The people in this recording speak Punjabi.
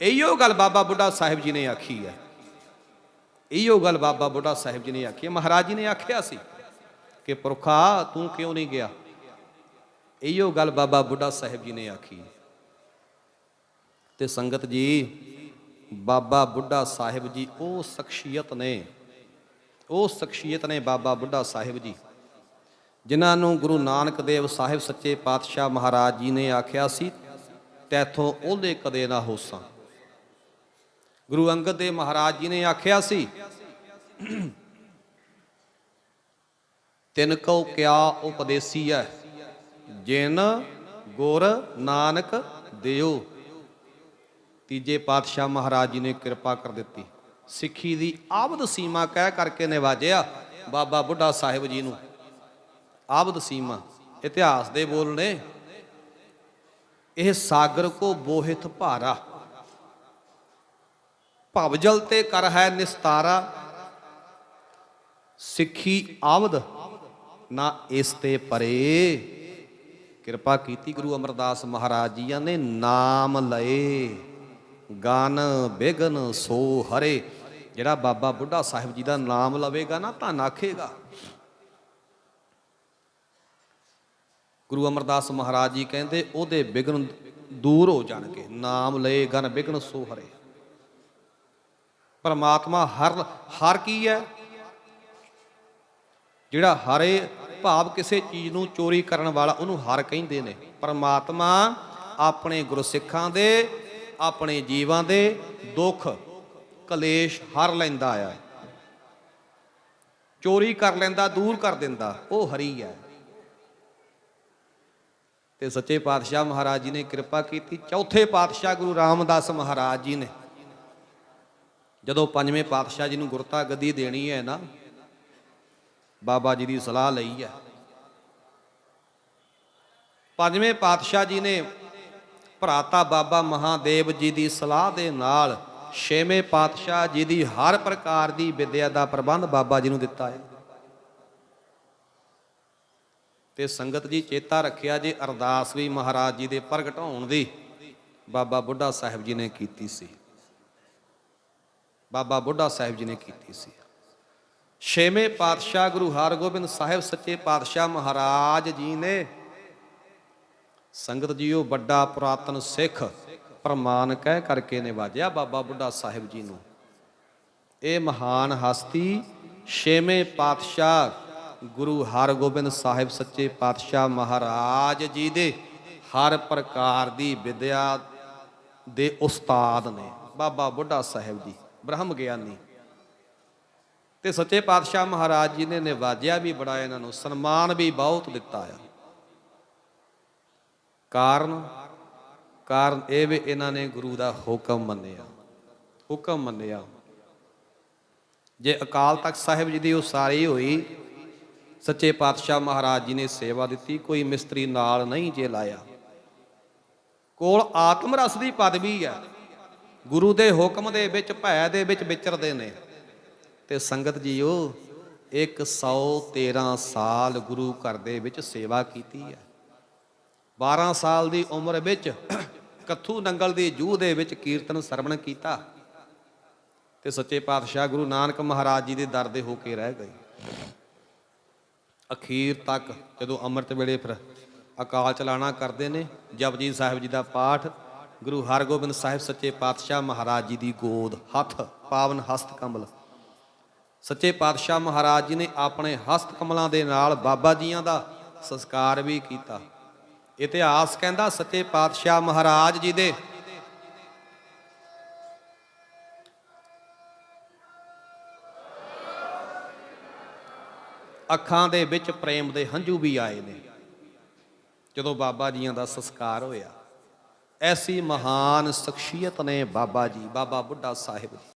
ਇਹੋ ਗੱਲ ਬਾਬਾ ਬੁੱਢਾ ਸਾਹਿਬ ਜੀ ਨੇ ਆਖੀ ਹੈ। ਇਹੋ ਗੱਲ ਬਾਬਾ ਬੁੱਢਾ ਸਾਹਿਬ ਜੀ ਨੇ ਆਖੀ ਹੈ। ਮਹਾਰਾਜ ਜੀ ਨੇ ਆਖਿਆ ਸੀ ਕਿ ਪੁਰਖਾ, ਤੂੰ ਕਿਉਂ ਨਹੀਂ ਗਿਆ? ਇਹੋ ਗੱਲ ਬਾਬਾ ਬੁੱਢਾ ਸਾਹਿਬ ਜੀ ਨੇ ਆਖੀ ਤੇ ਸੰਗਤ ਜੀ, ਬਾਬਾ ਬੁੱਢਾ ਸਾਹਿਬ ਜੀ, ਉਹ ਸ਼ਖਸੀਅਤ ਨੇ। ਉਹ ਸ਼ਖਸੀਅਤ ਨੇ ਬਾਬਾ ਬੁੱਢਾ ਸਾਹਿਬ ਜੀ, ਜਿਨ੍ਹਾਂ ਨੂੰ ਗੁਰੂ ਨਾਨਕ ਦੇਵ ਸਾਹਿਬ ਸੱਚੇ ਪਾਤਸ਼ਾਹ ਮਹਾਰਾਜ ਜੀ ਨੇ ਆਖਿਆ ਸੀ, ਤੈਥੋਂ ਉਹਦੇ ਕਦੇ ਨਾ ਹੋਸਾਂ। ਗੁਰੂ ਅੰਗਦ ਦੇਵ ਮਹਾਰਾਜ ਜੀ ਨੇ ਆਖਿਆ ਸੀ, ਤਿਨ ਕਉ ਕਿਆ ਉਪਦੇਸੀ ਹੈ ਜਿਨ ਗੁਰ ਨਾਨਕ ਦਿਓ ਤੀਜੇ ਪਾਤਸ਼ਾਹ ਮਹਾਰਾਜ ਜੀ ਨੇ ਕਿਰਪਾ ਕਰ ਦਿੱਤੀ। ਸਿੱਖੀ ਦੀ ਆਬਦ ਸੀਮਾ ਕਹਿ ਕਰਕੇ ਨਿਵਾਜਿਆ ਬਾਬਾ ਬੁੱਢਾ ਸਾਹਿਬ ਜੀ ਨੂੰ। ਆਬਦ ਸੀਮਾ, ਇਤਿਹਾਸ ਦੇ ਬੋਲ ਨੇ। ਇਹ ਸਾਗਰ ਕੋ ਬੋਹਿਤ ਭਾਰਾ। ਭਵਜਲ ਤੇ ਕਰ ਹੈ ਨਿਸਤਾਰਾ। ਸਿੱਖੀ ਆਵਦ ਨਾ ਇਸ ਤੇ ਪਰੇ। ਕਿਰਪਾ ਕੀਤੀ ਗੁਰੂ ਅਮਰਦਾਸ ਮਹਾਰਾਜ ਜੀਆਂ ਨੇ ਨਾਮ ਲਏ। ਗਨ ਬਿਗਨ ਸੋ ਹਰੇ। ਜਿਹੜਾ ਬਾਬਾ ਬੁੱਢਾ ਸਾਹਿਬ ਜੀ ਦਾ ਨਾਮ ਲਵੇਗਾ ਨਾ ਧਨ ਆਖੇਗਾ ਗੁਰੂ ਅਮਰਦਾਸ ਮਹਾਰਾਜ ਜੀ ਕਹਿੰਦੇ, ਉਹਦੇ ਬਿਗਨ ਦੂਰ ਹੋ ਜਾਣਗੇ। ਨਾਮ ਲਏ ਗਨ ਬਿਗਨ ਸੋ ਹਰੇ। ਪਰਮਾਤਮਾ ਹਰ ਹਰ ਕੀ ਹੈ। ਜਿਹੜਾ ਹਰੇ ਭਾਵ ਕਿਸੇ ਚੀਜ਼ ਨੂੰ ਚੋਰੀ ਕਰਨ ਵਾਲਾ ਉਹਨੂੰ ਹਰ ਕਹਿੰਦੇ ਨੇ। ਪਰਮਾਤਮਾ ਆਪਣੇ ਗੁਰਸਿੱਖਾਂ ਦੇ, ਆਪਣੇ ਜੀਵਾਂ ਦੇ ਦੁੱਖ, ਕਲੇਸ਼ ਹਰ ਲੈਂਦਾ ਆ। ਚੋਰੀ ਕਰ ਲੈਂਦਾ, ਦੂਰ ਕਰ ਦਿੰਦਾ, ਉਹ ਹਰੀ ਹੈ। ਤੇ ਸੱਚੇ ਪਾਤਸ਼ਾਹ ਮਹਾਰਾਜ ਜੀ ਨੇ ਕਿਰਪਾ ਕੀਤੀ। ਚੌਥੇ ਪਾਤਸ਼ਾਹ ਗੁਰੂ ਰਾਮਦਾਸ ਮਹਾਰਾਜ ਜੀ ਨੇ ਜਦੋਂ ਪੰਜਵੇਂ ਪਾਤਸ਼ਾਹ ਜੀ ਨੂੰ ਗੁਰਤਾ ਗੱਦੀ ਦੇਣੀ ਹੈ ਨਾ, ਬਾਬਾ ਜੀ ਦੀ ਸਲਾਹ ਲਈ ਹੈ। ਪੰਜਵੇਂ ਪਾਤਸ਼ਾਹ ਜੀ ਨੇ ਭਰਾਤਾ ਬਾਬਾ ਮਹਾਦੇਵ ਜੀ ਦੀ ਸਲਾਹ ਦੇ ਨਾਲ ਛੇਵੇਂ ਪਾਤਸ਼ਾਹ ਜੀ ਦੀ ਹਰ ਪ੍ਰਕਾਰ ਦੀ ਵਿਦਿਆ ਦਾ ਪ੍ਰਬੰਧ ਬਾਬਾ ਜੀ ਨੂੰ ਦਿੱਤਾ ਹੈ। ਤੇ ਸੰਗਤ ਜੀ ਚੇਤਾ ਰੱਖਿਆ ਜੇ ਅਰਦਾਸ ਵੀ ਮਹਾਰਾਜ ਜੀ ਦੇ ਪ੍ਰਗਟ ਹੋਣ ਦੀ ਬਾਬਾ ਬੁੱਢਾ ਸਾਹਿਬ ਜੀ ਨੇ ਕੀਤੀ ਸੀ। ਬਾਬਾ ਬੁੱਢਾ ਸਾਹਿਬ ਜੀ ਨੇ ਕੀਤੀ ਸੀ। ਛੇਵੇਂ ਪਾਤਸ਼ਾਹ ਗੁਰੂ ਹਰਗੋਬਿੰਦ ਸਾਹਿਬ ਸੱਚੇ ਪਾਤਸ਼ਾਹ ਮਹਾਰਾਜ ਜੀ ਨੇ ਸੰਗਤ ਜੀਓ ਵੱਡਾ ਪੁਰਾਤਨ ਸਿੱਖ ਪ੍ਰਮਾਨ ਕਹਿ ਕਰਕੇ ਨਿਵਾਜਿਆ ਬਾਬਾ ਬੁੱਢਾ ਸਾਹਿਬ ਜੀ ਨੂੰ। ਇਹ ਮਹਾਨ ਹਸਤੀ ਛੇਵੇਂ ਪਾਤਸ਼ਾਹ ਗੁਰੂ ਹਰਗੋਬਿੰਦ ਸਾਹਿਬ ਸੱਚੇ ਪਾਤਸ਼ਾਹ ਮਹਾਰਾਜ ਜੀ ਦੇ ਹਰ ਪ੍ਰਕਾਰ ਦੀ ਵਿਦਿਆ ਦੇ ਉਸਤਾਦ ਨੇ ਬਾਬਾ ਬੁੱਢਾ ਸਾਹਿਬ ਜੀ। ਬ੍ਰਹਮ ਗਿਆਨੀ। ਤੇ ਸੱਚੇ ਪਾਤਸ਼ਾਹ ਮਹਾਰਾਜ ਜੀ ਨੇ ਨਿਵਾਜਿਆ ਵੀ ਬੜਾ ਇਹਨਾਂ ਨੂੰ, ਸਨਮਾਨ ਵੀ ਬਹੁਤ ਦਿੱਤਾ ਆ। ਕਾਰਨ ਕਾਰਨ ਇਹ ਵੀ ਇਹਨਾਂ ਨੇ ਗੁਰੂ ਦਾ ਹੁਕਮ ਮੰਨਿਆ। ਹੁਕਮ ਮੰਨਿਆ। ਜੇ ਅਕਾਲ ਤਖਤ ਸਾਹਿਬ ਜੀ ਦੀ ਉਸਾਰੀ ਹੋਈ, ਸੱਚੇ ਪਾਤਸ਼ਾਹ ਮਹਾਰਾਜ ਜੀ ਨੇ ਸੇਵਾ ਦਿੱਤੀ, ਕੋਈ ਮਿਸਤਰੀ ਨਾਲ ਨਹੀਂ ਜੇ ਲਾਇਆ। ਕੋਲ ਆਤਮ ਰਸ ਦੀ ਪਦਵੀ ਹੈ ਗੁਰੂ ਦੇ ਹੁਕਮ ਦੇ ਵਿੱਚ, ਭੈ ਦੇ ਵਿੱਚ ਵਿਚਰਦੇ ਨੇ। ਤੇ ਸੰਗਤ ਜੀਓ 113 ਸਾਲ ਗੁਰੂ ਘਰ ਦੇ ਵਿੱਚ ਸੇਵਾ ਕੀਤੀ ਹੈ। 12 ਸਾਲ ਦੀ ਉਮਰ ਵਿੱਚ ਕੱਥੂ ਨੰਗਲ ਦੀ ਜੂਹ ਦੇ ਵਿੱਚ ਕੀਰਤਨ ਸਰਵਣ ਕੀਤਾ। ਤੇ ਸੱਚੇ ਪਾਤਸ਼ਾਹ ਗੁਰੂ ਨਾਨਕ ਮਹਾਰਾਜ ਜੀ ਦੇ ਦਰ ਦੇ ਹੋ ਕੇ ਰਹਿ ਗਏ। ਅਖੀਰ ਤੱਕ ਜਦੋਂ ਅੰਮ੍ਰਿਤ ਵੇਲੇ ਫਿਰ ਅਕਾਲ ਚਲਾਣਾ ਕਰਦੇ ਨੇ, ਜਪਜੀ ਸਾਹਿਬ ਜੀ ਦਾ ਪਾਠ ਗੁਰੂ ਹਰਗੋਬਿੰਦ ਸਾਹਿਬ ਸੱਚੇ ਪਾਤਸ਼ਾਹ ਮਹਾਰਾਜ ਜੀ ਦੀ ਗੋਦ, ਹੱਥ, ਪਾਵਨ ਹਸਤ ਕਮਲ। ਸੱਚੇ ਪਾਤਸ਼ਾਹ ਮਹਾਰਾਜ ਜੀ ਨੇ ਆਪਣੇ ਹਸਤ ਕਮਲਾਂ ਦੇ ਨਾਲ ਬਾਬਾ ਜੀਆਂ ਦਾ ਸੰਸਕਾਰ ਵੀ ਕੀਤਾ। ਇਤਿਹਾਸ ਕਹਿੰਦਾ, ਸੱਚੇ ਪਾਤਸ਼ਾਹ ਮਹਾਰਾਜ ਜੀ ਦੇ ਅੱਖਾਂ ਦੇ ਵਿੱਚ ਪ੍ਰੇਮ ਦੇ ਹੰਝੂ ਵੀ ਆਏ ਨੇ। ਜਦੋਂ ਬਾਬਾ ਜੀਆਂ ਦਾ ਸੰਸਕਾਰ ਹੋਇਆ ਐਸੀ ਮਹਾਨ ਸ਼ਖਸੀਅਤ ਨੇ ਬਾਬਾ ਜੀ ਬਾਬਾ ਬੁੱਢਾ ਸਾਹਿਬ ਜੀ।